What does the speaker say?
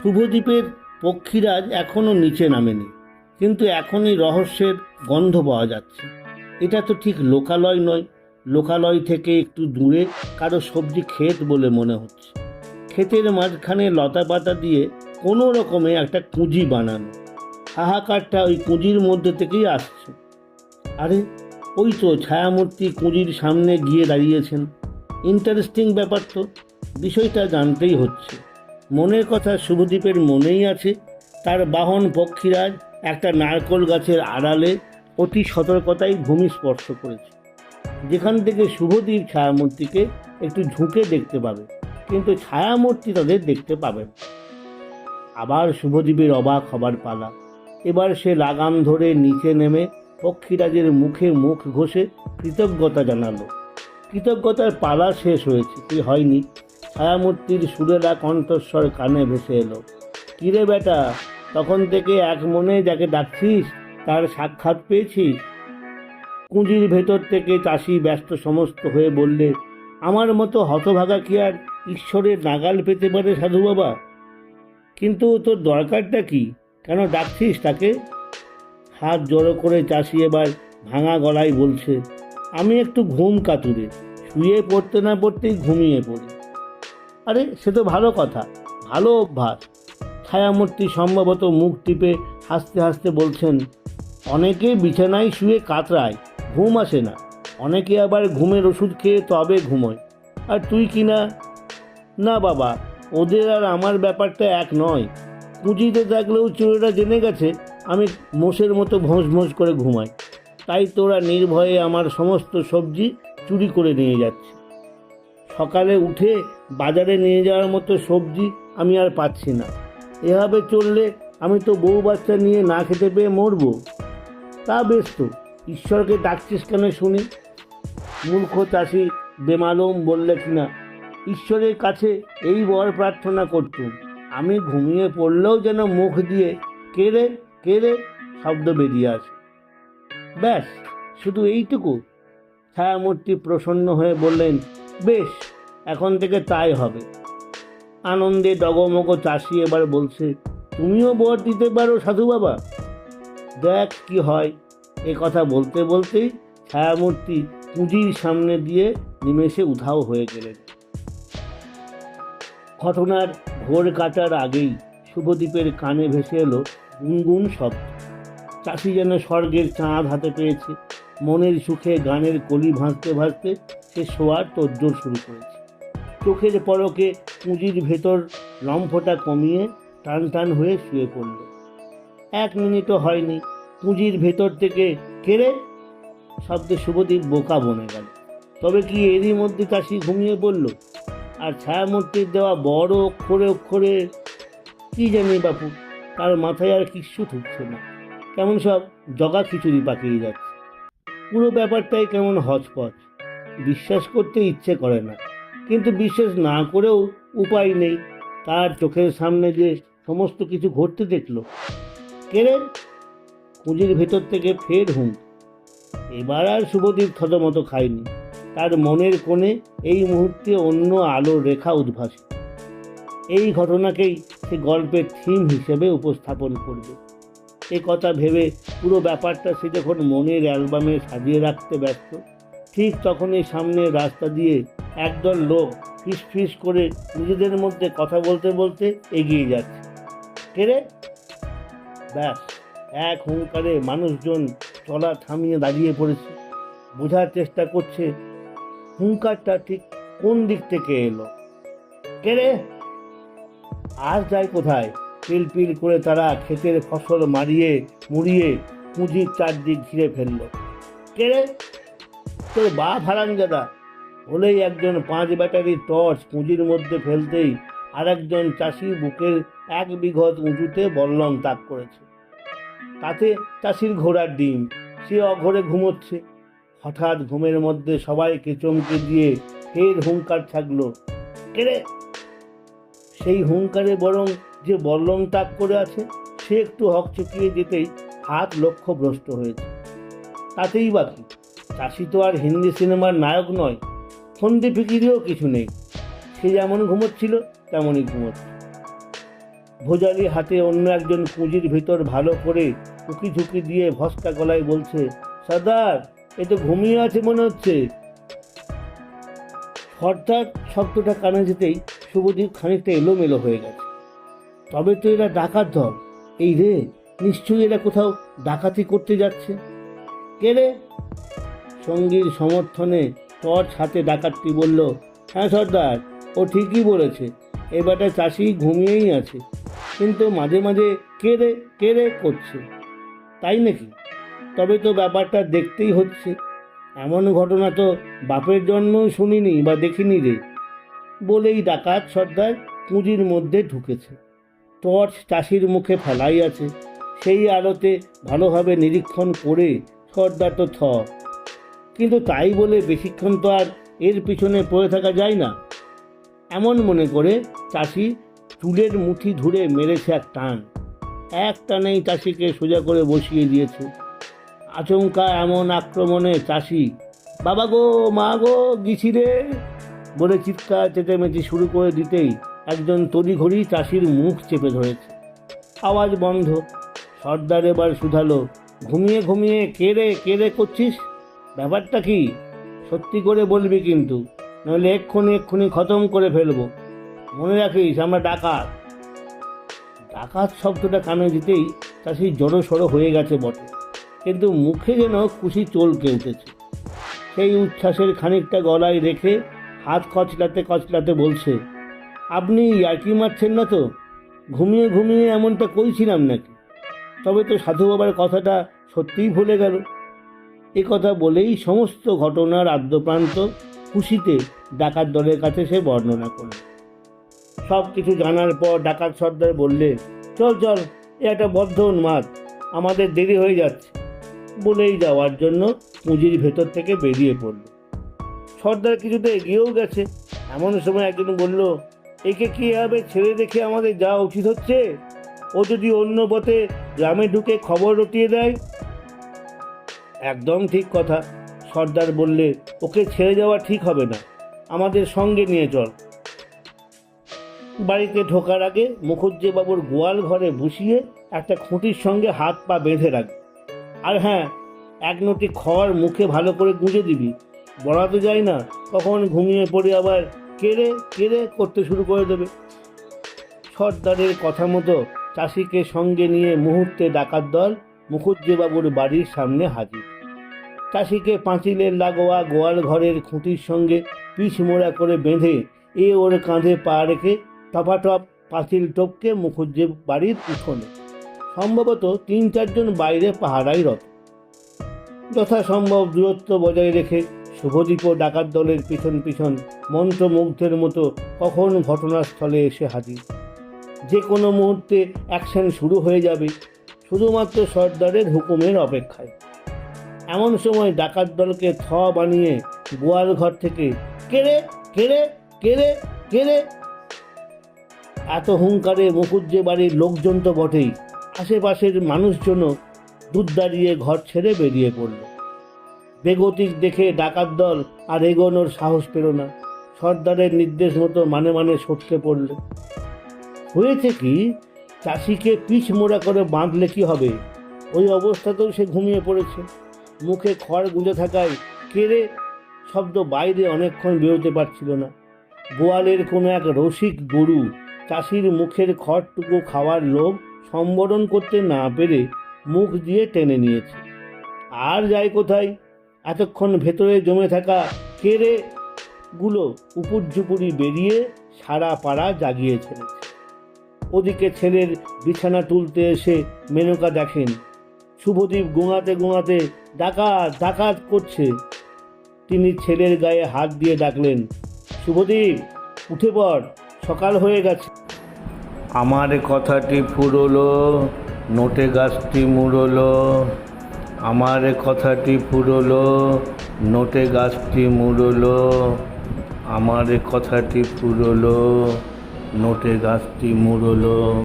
শুভদ্বীপের পক্ষীরাজ এখনও নিচে নামেনি, কিন্তু এখনই রহস্যের গন্ধ পাওয়া যাচ্ছে। এটা তো ঠিক লোকালয় নয়, লোকালয় থেকে একটু দূরে কারও সবজি ক্ষেত বলে মনে হচ্ছে। ক্ষেতের মাঝখানে লতা পাতা দিয়ে কোনো রকমে একটা কুঁজি বানানো। হাহাকারটা ওই কুঁজির মধ্যে থেকেই আসছে। আরে, ওই তো ছায়ামূর্তি কুঁজির সামনে গিয়ে দাঁড়িয়েছেন। ইন্টারেস্টিং ব্যাপার তো, বিষয়টা জানতেই হচ্ছে। মনের কথা শুভদ্বীপের মনেই আছে। তার বাহন পক্ষীরাজ একটা নারকোল গাছের আড়ালে অতি সতর্কতায় ভূমি স্পর্শ করেছে। যেখান থেকে শুভদ্বীপ ছায়ামূর্তিকে একটু ঝুঁকে দেখতে পাবে, কিন্তু ছায়ামূর্তি তাদের দেখতে পাবে। আবার শুভদ্বীপের অবাক হবার পালা। এবার সে লাগাম ধরে নিচে নেমে পক্ষীরাজের মুখে মুখ ঘষে কৃতজ্ঞতা জানালো। কৃতজ্ঞতার পালা শেষ হয়েছে, কি হয়নি? ছায়ামূর্তির সুরেলা কণ্ঠস্বর কানে ভেসে এলো। কিরে বেটা, তখন থেকে এক মনে যাকে ডাকছিস, তার সাক্ষাৎ পেয়েছি? কুঁজির ভেতর থেকে চাষি ব্যস্ত সমস্ত হয়ে বললে, আমার মতো হতভাগা কি আর ঈশ্বরের নাগাল পেতে পারে, সাধু বাবা? কিন্তু তোর দরকারটা কি? কেন ডাকছিস তাকে? হাত জড়ো করে চাষি এবার ভাঙা গলায় বলছে, আমি একটু ঘুম কাতুরে, শুয়ে পড়তে না পড়তেই ঘুমিয়ে পড়ি। আরে, সে তো ভালো কথা। ভালো অভ্যাস। ছায়ামূর্তি সম্ভবত মুখ টিপে হাসতে হাসতে বলছেন, অনেকে বিছানায় শুয়ে কাতরায়, ঘুম আসে না। অনেকে আবার ঘুমের ওষুধ খেয়ে তবে ঘুমোয়। আর তুই কি না? না বাবা, ওদের আর আমার ব্যাপারটা এক নয়। পুঁজিতে থাকলেও চোরেরা জেনে গেছে, আমি মোষের মতো ভোঁস ভোঁস করে ঘুমাই। তাই তোরা নির্ভয়ে আমার সমস্ত সবজি চুরি করে নিয়ে যাচ্ছে সকালে উঠে বাজারে নিয়ে যাওয়ার মতো সবজি আমি আর পাচ্ছি না। এভাবে চললে আমি তো বউ বাচ্চা নিয়ে না খেতে পেয়ে মরবো। তা বেশ তো, ঈশ্বরকে ডাকছিস কেন শুনি? মূর্খ চাষি বেমালুম বললে কিনা? ঈশ্বরের কাছে এই বর প্রার্থনা করতুম। আমি ঘুমিয়ে পড়লেও যেন মুখ দিয়ে কেড়ে কেড়ে শব্দ বেরিয়ে আসে। ব্যাস, শুধু এইটুকু। ছায়ামূর্তি প্রসন্ন হয়ে বললেন বেশ, এখন থেকে তাই হবে। আনন্দে ডগমগ চাষি এবার বলছে, তুমিও বর দিতে পারো, সাধু বাবা? দেখ কি হয়, এ কথা বলতে বলতেই ছায়ামূর্তি পুঁজির সামনে দিয়ে নিমেষে উধাও হয়ে গেলেন। ঘটনার ঘোর কাটার আগেই শুভদ্বীপের কানে ভেসে এলো গুনগুন শব্দ। চাষি যেন স্বর্গের চাঁদ হাতে পেয়েছে, মনের সুখে গানের কলি ভাঁজতে ভাসতে সে শোয়ার তোড়জোড় শুরু করেছে। চোখের পলকে পুঁজির ভেতর লম্ফটা কমিয়ে টান টান হয়ে শুয়ে পড়ল। এক মিনিটও হয়নি, পুঁজির ভেতর থেকে কেড়ে শব্দে শুভদীপ বোকা বনে গেল। তবে কি এরই মধ্যে চাষি ঘুমিয়ে পড়ল? আর ছায়ামূর্তির দেওয়া বড় অক্ষরে অক্ষরে কি জানি বাপু, তার মাথায় আর কিচ্ছু ঠুকছে না। কেমন সব জগা খিচুড়ি পাকিয়ে যাচ্ছে। পুরো ব্যাপারটাই কেমন হচপচ। বিশ্বাস করতে ইচ্ছে করে না। কিন্তু বিশ্বাস না করেও উপায় নেই। তার চোখের সামনে যে সমস্ত কিছু ঘটতে দেখল। কেড়ে কুঁজির ভেতর থেকে ফের হুম এবার আর শুভদীপ থতমত খায়নি। তার মনের কোণে এই মুহূর্তে অন্য আলোর রেখা উদ্ভাসিত। এই ঘটনাকেই সে গল্পের থিম হিসেবে উপস্থাপন করবে। এ কথা ভেবে পুরো ব্যাপারটা সে যখন মনের অ্যালবামে সাজিয়ে রাখতে ব্যস্ত ঠিক তখনই সামনে রাস্তা দিয়ে একদল লোক ফিস ফিস করে নিজেদের মধ্যে কথা বলতে বলতে এগিয়ে যাচ্ছে। কেড়ে ব্যাস, এক হুঙ্কারে মানুষজন চলা থামিয়ে দাঁড়িয়ে পড়েছে। বোঝার চেষ্টা করছে, হুঙ্কারটা ঠিক কোন দিক থেকে এলো? কেড়ে আর যায় কোথায়? পিল পিল করে তারা ক্ষেতের ফসল মারিয়ে, মুড়িয়ে পুঁজির চারদিক ঘিরে ফেলল। কেড়ে তোর বা ভারাঙ্গাদা বলেই একজন পাঁচ ব্যাটারি টর্চ পুঁজির মধ্যে ফেলতেই আরেকজন চাষি বুকের এক বিঘত উঁচুতে বল্লম তাক করেছে। তাতে চাষির ঘোড়ার ডিম, সে অঘরে ঘুমোচ্ছে। হঠাৎ ঘুমের মধ্যে সবাইকে চমকে দিয়ে ফের হুঙ্কার ছাগলো কেড়ে সেই হুঙ্কারে বরং যে বল্লম তাক করে আছে, সে একটু হকচকিয়ে যেতেই হাত লক্ষ্যভ্রষ্ট হয়েছে। তাতেই বাকি চাষি তো আর হিন্দি সিনেমার নায়ক নয় ফন্দি ফিকিরেও কিছু নেই। সে যেমন ঘুমোচ্ছিল, তেমনই ঘুমোচ্ছে। ভোজালি হাতে অন্য একজন পুঁজির ভিতর ভালো করে উকি ঝুঁকি দিয়ে ভস্কা গলায় বলছে, সর্দার, এ তো ঘুমিয়ে আছে মনে হচ্ছে। হঠাৎ শব্দটা কানে যেতেই শুভদীপ খানিকটা এলোমেলো হয়ে গেছে। তবে তো এরা ডাকাত দল। এই রে, নিশ্চয়ই এরা কোথাও ডাকাতি করতে যাচ্ছে? কে রে? সঙ্গীর সমর্থনে টর্চ হাতে ডাকাতটি বলল হ্যাঁ সর্দার, ও ঠিকই বলেছে এবারটা চাষি ঘুমিয়েই আছে, কিন্তু মাঝে মাঝে কে রে কে রে করছে, তাই নাকি? তবে তো ব্যাপারটা দেখতেই হচ্ছে, এমন ঘটনা তো বাপের জন্মেও শুনিনি বা দেখিনি রে। বলেই ডাকাত সর্দার পুঁজির মধ্যে ঢুকেছে। টর্চ চাষির মুখে ফেলাই আছে, সেই আলোতে ভালোভাবে নিরীক্ষণ করে সর্দার তো থ কিন্তু তাই বলে বেশিক্ষণ তো আর এর পিছনে পড়ে থাকা যায় না। এমন মনে করে চাষি চুলের মুঠি ধরে মেরেছে এক টান। এক টানেই চাষিকে সোজা করে বসিয়ে দিয়েছে। আচমকা এমন আক্রমণে চাষি, বাবা গো, মা গো, গিছি রে! বলে চিৎকার চেঁচামেচি শুরু করে দিতেই একজন তড়িঘড়ি চাষির মুখ চেপে ধরেছে। আওয়াজ বন্ধ। সর্দার এবার শুধালো, ঘুমিয়ে ঘুমিয়ে, কে রে কে রে করছিস? ব্যাপারটা কি? সত্যি করে বলবি কিন্তু। নইলে এক্ষুনি এক্ষুনি খতম করে ফেলব। মনে রাখিস, আমরা ডাকাত। ডাকাত শব্দটা কানে দিতেই চাষি জড়ো সড়ো হয়ে গেছে বটে। কিন্তু মুখে যেন খুশি চলকে উঠেছে। সেই উচ্ছ্বাসের খানিকটা গলায় রেখে হাত কচলাতে কচলাতে বলছে, আপনি ইয়ার্কি মারছেন না তো? ঘুমিয়ে ঘুমিয়ে এমনটা কইছিলাম নাকি? তবে তো সাধু বাবার কথাটা সত্যিই ভুলে গেল। এ কথা বলেই সমস্ত ঘটনার আদ্যপ্রান্ত খুশিতে ডাকাত দলের কাছে সে বর্ণনা করল সব কিছু জানার পর ডাকাত সর্দার বললে, চল চল, এ একটা বদ্ধ উন্মাদ, আমাদের দেরি হয়ে যাচ্ছে। বলেই যাওয়ার জন্য পুঁজির ভেতর থেকে বেরিয়ে পড়ল। সর্দার কিছুতে এগিয়েও গেছে। এমন সময় একজন বলল, একে কি হবে ছেড়ে দেখে আমাদের যাওয়া উচিত হচ্ছে? ও যদি অন্য পথে গ্রামে ঢুকে খবর রটিয়ে দেয় একদম ঠিক কথা। সর্দার বললে, ওকে ছেড়ে যাওয়া ঠিক হবে না। আমাদের সঙ্গে নিয়ে চল। বাড়িতে ঢোকার আগে মুখুজ্জেবাবুর গোয়াল ঘরে বসিয়ে একটা খুঁটির সঙ্গে হাত পা বেঁধে রাখবি আর হ্যাঁ এক নটি খড় মুখে ভালো করে গুঁজে দিবি। বলা তো যায় না, কখন ঘুমিয়ে পড়ে আবার কেড়ে কেড়ে করতে শুরু করে দেবে? সর্দারের কথা মতো চাষিকে সঙ্গে নিয়ে মুহূর্তে ডাকাত দল মুখুজ্জেবাবুর বাড়ির সামনে হাজির। চাষিকে পাঁচিলের লাগোয়া গোয়াল ঘরের খুঁটির সঙ্গে পিছ মোড়া করে বেঁধে এ ওর কাঁধে পা রেখে টপাটপ পাঁচিল টপকে মুখুজ্জে বাড়ির উঠোনে। সম্ভবত তিন চারজন বাইরে পাহারাই রত যথাসম্ভব দূরত্ব বজায় রেখে শুভদীপ ডাকাত দলের পিছন পিছন মন্ত্রমুগ্ধের মতো কখন ঘটনাস্থলে এসে হাজির। যে কোনো মুহূর্তে অ্যাকশন শুরু হয়ে যাবে, শুধুমাত্র সর্দারের হুকুমের অপেক্ষায়। এমন সময় ডাকাত দলকে থ বানিয়ে গোয়াল ঘর থেকে কেড়ে কেড়ে কেড়ে কেড়ে এত হুঙ্কারে মুখুজ্জে বাড়ির লোকজন তো বটেই। আশেপাশের মানুষজনও দুধ দাঁড়িয়ে ঘর ছেড়ে বেরিয়ে পড়ল। বেগতিক দেখে ডাকাত দল আর এগোনোর সাহস পেল না। সর্দারের নির্দেশ মতো মানে মানে সটকে পড়ল। হয়েছে কি, চাষিকে পিছ মোড়া করে বাঁধলে কি হবে? ওই অবস্থাতেও সে ঘুমিয়ে পড়েছে। মুখে খড় গুঁজে থাকায় কেড়ে শব্দ বাইরে অনেকক্ষণ বেরোতে পারছিল না। গোয়ালের কোনো এক রসিক গরু চাষির মুখের খড়টুকু খাওয়ার লোভ সম্বরণ করতে না পেরে মুখ দিয়ে টেনে নিয়েছে। আর যায় কোথায়? এতক্ষণ ভেতরে জমে থাকা কেড়ে গুলো উপর ঝুপুরি বেরিয়ে সারা পাড়া জাগিয়ে ছেড়েছে ওদিকে ছেলের বিছানা তুলতে এসে মেনকা দেখেন শুভদীপ গোঙাতে গোঙাতে ডাকাত ডাকাত করছে। তিনি ছেলের গায়ে হাত দিয়ে ডাকলেন, শুভদীপ, উঠে পড়, সকাল হয়ে গেছে। আমার কথাটি ফুরলো, নোটে গাছটি মুড়লো। আমার কথাটি ফুরলো, নোটে গাছটি মুড়লো। আমার কথাটি ফুরলো, নোটে গাছটি মুড়লো।